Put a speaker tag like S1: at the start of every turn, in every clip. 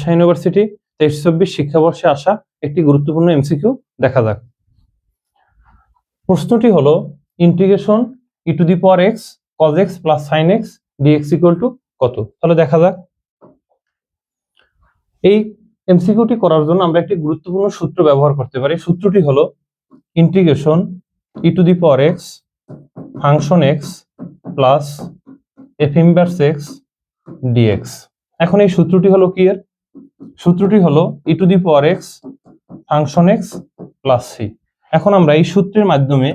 S1: Rajshahi university তেইশ চব্বিশ শিক্ষাবর্ষে আসা একটি গুরুত্বপূর্ণ এমসিকিউ দেখা যাক। প্রশ্নটি হলো integration e to the power x cos x plus sine x dx equal to কত? তাহলে দেখা যাক। এই এমসিকিউটি করার জন্য আমরা একটি গুরুত্বপূর্ণ সূত্র ব্যবহার করতে পারি। সূত্রটি হলো integration e to the power x function x plus f inverse x dx এখন এই সূত্রটি হলো কি এর? সূত্রটি হলো e to the power x function x plus c এখন আমরা এই সূত্রের মাধ্যমে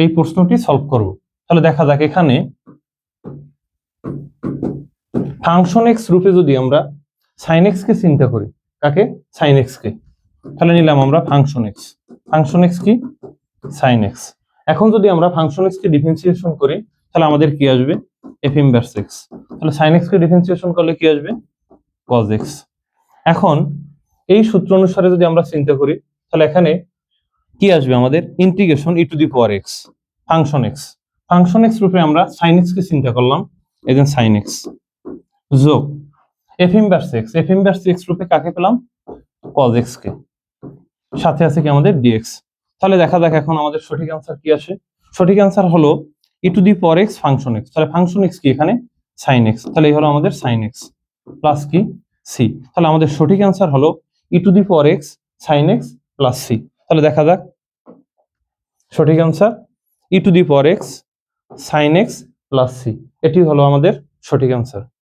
S1: এই প্রশ্নটি সলভ করব। তাহলে দেখা যাক এখানে ফাংশন এক্স রূপে যদি আমরা সাইন কে চিন্তা করি, কাকে? সাইন কে। তাহলে নিলাম আমরা ফাংশন এক্স ফাংশন এক্স কি? সাইন এক্স এখন যদি আমরা ফাংশন এক্স কে ডিফারেন্সিয়েশন করি, তাহলে আমাদের কি আসবে? এফ ইনভার্স এক্স তাহলে সাইন এক্স কে ডিফারেন্সিয়েশন করলে কি আসবে? কজ এক্স এখন এই সূত্র অনুসারে যদি আমরা চিন্তা করি, তাহলে এখানে কি আসবে আমাদের? Integration e to the power x function x function x রূপে আমরা সাইন এক্স কে চিন্তা করলাম যে সাইন এক্স যোগ f inverse x f inverse x রূপে কাকে পেলাম? কজ এক্স কে। সাথে আছে কি আমাদের? ডিএক্স তাহলে দেখা যাক এখন আমাদের সঠিক অ্যান্সার কি আসে। সঠিক অ্যান্সার হলো e to the power x function x তাহলে ফাংশন এক্স কি এখানে? সাইন এক্স তাহলে এই হলো আমাদের সাইন এক্স প্লাস কি? সি তাহলে আমাদের সঠিক অ্যান্সার হলো e to the four x sine x plus C তাহলে দেখা যাক। সঠিক answer e to the four x sine x plus C এটি হলো আমাদের সঠিক অ্যান্সার